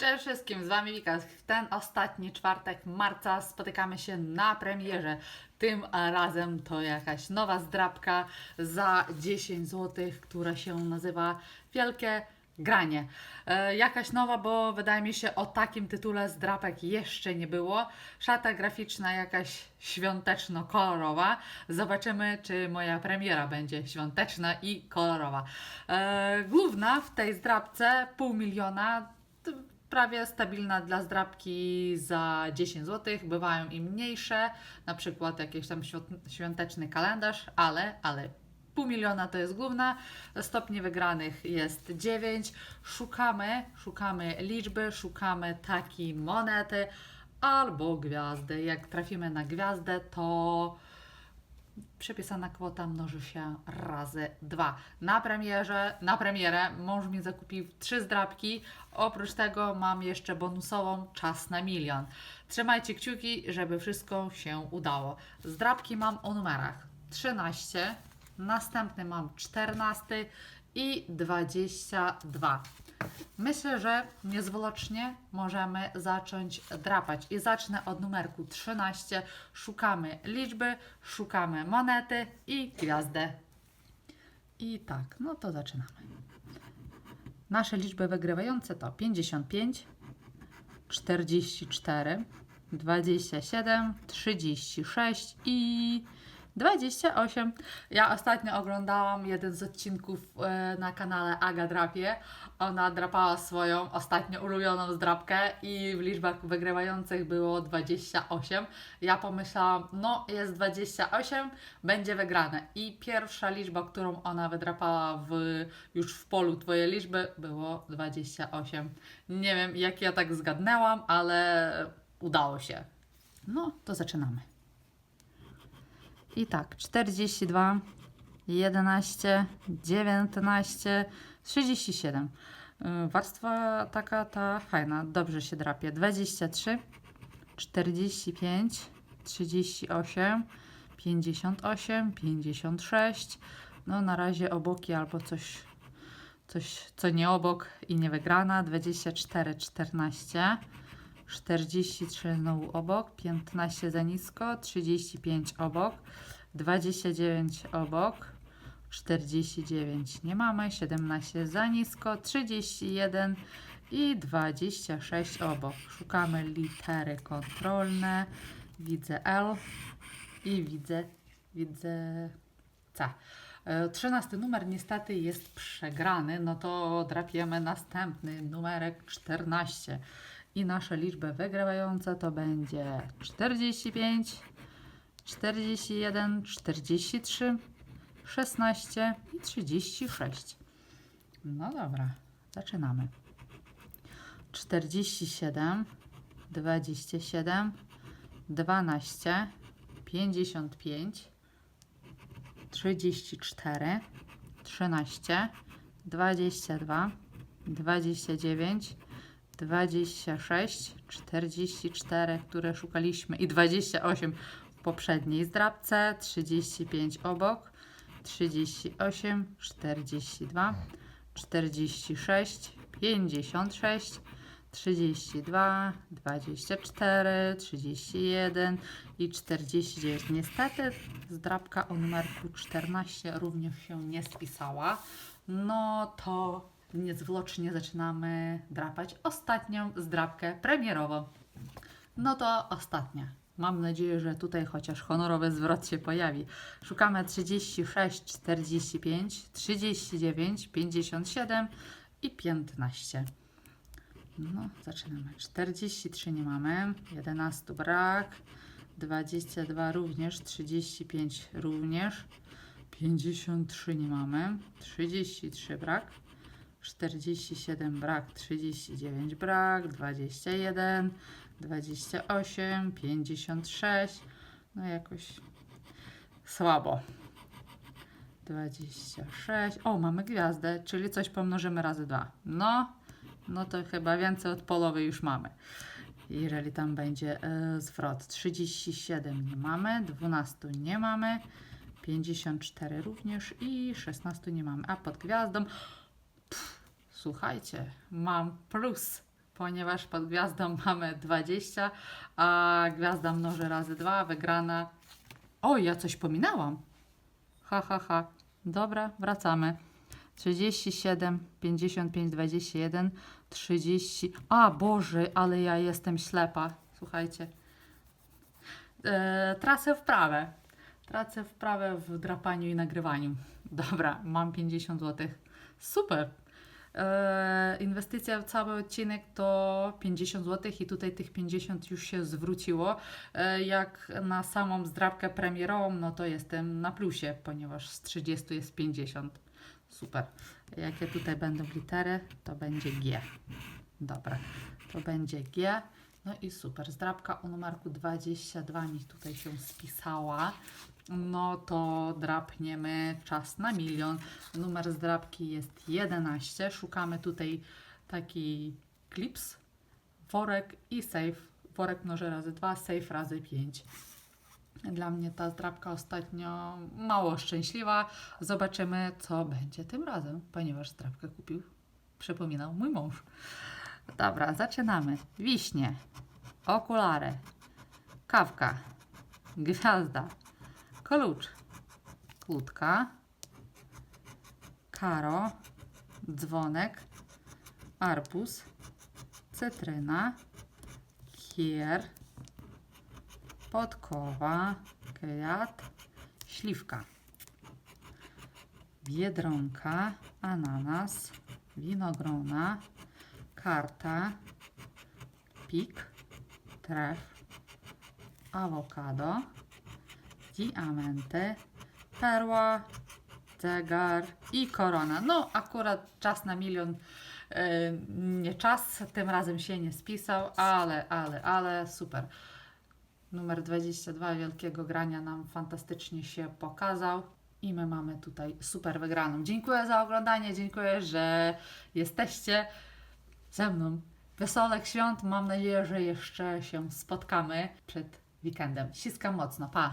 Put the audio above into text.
Cześć wszystkim, z Wami Wika. W ten ostatni czwartek marca spotykamy się na premierze. Tym razem to jakaś nowa zdrabka za 10 zł, która się nazywa Wielkie Granie. E, jakaś nowa, bo wydaje mi się o takim tytule zdrapek jeszcze nie było. Szata graficzna jakaś świąteczno-kolorowa. Zobaczymy, czy moja premiera będzie świąteczna i kolorowa. E, główna w tej zdrabce pół miliona prawie stabilna dla zdrabki za 10 zł. Bywają i mniejsze, na przykład jakiś tam świąt- świąteczny kalendarz, ale, ale pół miliona to jest główna. Stopni wygranych jest 9. Szukamy, szukamy liczby, szukamy takiej monety albo gwiazdy. Jak trafimy na gwiazdę, to przepisana kwota mnoży się razy dwa. Na premierze, na premierę mąż mi zakupił trzy zdrabki. Oprócz tego mam jeszcze bonusową czas na milion. Trzymajcie kciuki, żeby wszystko się udało. Zdrabki mam o numerach 13, następny mam 14 i 22. Myślę, że niezwłocznie możemy zacząć drapać. I zacznę od numerku 13. Szukamy liczby, szukamy monety i gwiazdę. I tak, no to zaczynamy. Nasze liczby wygrywające to 55, 44, 27, 36 i 28. Ja ostatnio oglądałam jeden z odcinków e, na kanale Aga Drapie. Ona drapała swoją ostatnio ulubioną zdrapkę i w liczbach wygrywających było 28. Ja pomyślałam, no jest 28, będzie wygrane. I pierwsza liczba, którą ona wydrapała w, już w polu Twoje liczby było 28. Nie wiem jak ja tak zgadnęłam, ale udało się. No to zaczynamy. I tak, 42, 11, 19, 37. Y, Warstwa taka ta fajna, dobrze się drapie. 23, 45, 38, 58, 56. No na razie oboki albo coś, coś co nie obok i nie wygrana. 24, 14. 43 znowu obok, 15 za nisko, 35 obok, 29 obok, 49 nie mamy, 17 za nisko, 31 i 26 obok. Szukamy litery kontrolne. Widzę L i widzę, widzę C. E, Trzynasty numer niestety jest przegrany, no to drapiemy następny numerek 14 i nasze liczby wygrywające to będzie 45, 41, 43, 16 i 36. No dobra, zaczynamy. 47, 27, 12, 55, 34, 13, 22, 29, 26, 44, które szukaliśmy i 28 w poprzedniej zdrabce, 35 obok, 38, 42, 46, 56, 32, 24, 31 i 49. Niestety zdrabka o numerku 14 również się nie spisała. No to niezwłocznie zaczynamy drapać ostatnią zdrabkę premierową. No to ostatnia. Mam nadzieję, że tutaj chociaż honorowy zwrot się pojawi. Szukamy 36, 45, 39, 57 i 15. No, zaczynamy. 43 nie mamy, 11 brak, 22 również, 35 również, 53 nie mamy, 33 brak, 47 brak, 39 brak, 21, 28, 56. No jakoś słabo. 26. O, mamy gwiazdę, czyli coś pomnożymy razy 2. No, no to chyba więcej od połowy już mamy. Jeżeli tam będzie e, zwrot. 37 nie mamy, 12 nie mamy, 54 również i 16 nie mamy. A pod gwiazdą Słuchajcie, mam plus ponieważ pod gwiazdą mamy 20, a gwiazda mnoży razy 2, wygrana. Oj, ja coś pominęłam. Ha, ha, ha. Dobra, wracamy. 37, 55, 21, 30. A Boże, ale ja jestem ślepa. Słuchajcie. E, tracę wprawę. Tracę wprawę w drapaniu i nagrywaniu. Dobra, mam 50 zł. Super. E, inwestycja w cały odcinek to 50 zł i tutaj tych 50 już się zwróciło. E, jak na samą zdrabkę premierową, no to jestem na plusie, ponieważ z 30 jest 50. Super. Jakie tutaj będą litery, to będzie G. Dobra, to będzie G. No i super. Zdrabka o numerku 22 mi tutaj się spisała. No to drapniemy czas na milion. Numer zdrabki jest 11. Szukamy tutaj taki klips, worek i safe. Worek mnoży razy 2, safe razy 5. Dla mnie ta zdrabka ostatnio mało szczęśliwa. Zobaczymy, co będzie tym razem, ponieważ zdrabkę kupił, przypominał mój mąż. Dobra, zaczynamy. Wiśnie, okulary, kawka, gwiazda, klucz, kłódka, karo, dzwonek, arbuz, cytryna, kier, podkowa, kwiat, śliwka, biedronka, ananas, winogrona, karta, pik, tref, awokado, diamenty, perła, zegar i korona. No, akurat czas na milion e, nie czas, tym razem się nie spisał, ale, ale, ale super. Numer 22 wielkiego grania nam fantastycznie się pokazał. I my mamy tutaj super wygraną. Dziękuję za oglądanie, dziękuję, że jesteście ze mną. Wesołych świąt, mam nadzieję, że jeszcze się spotkamy przed weekendem. Ściskam mocno, pa!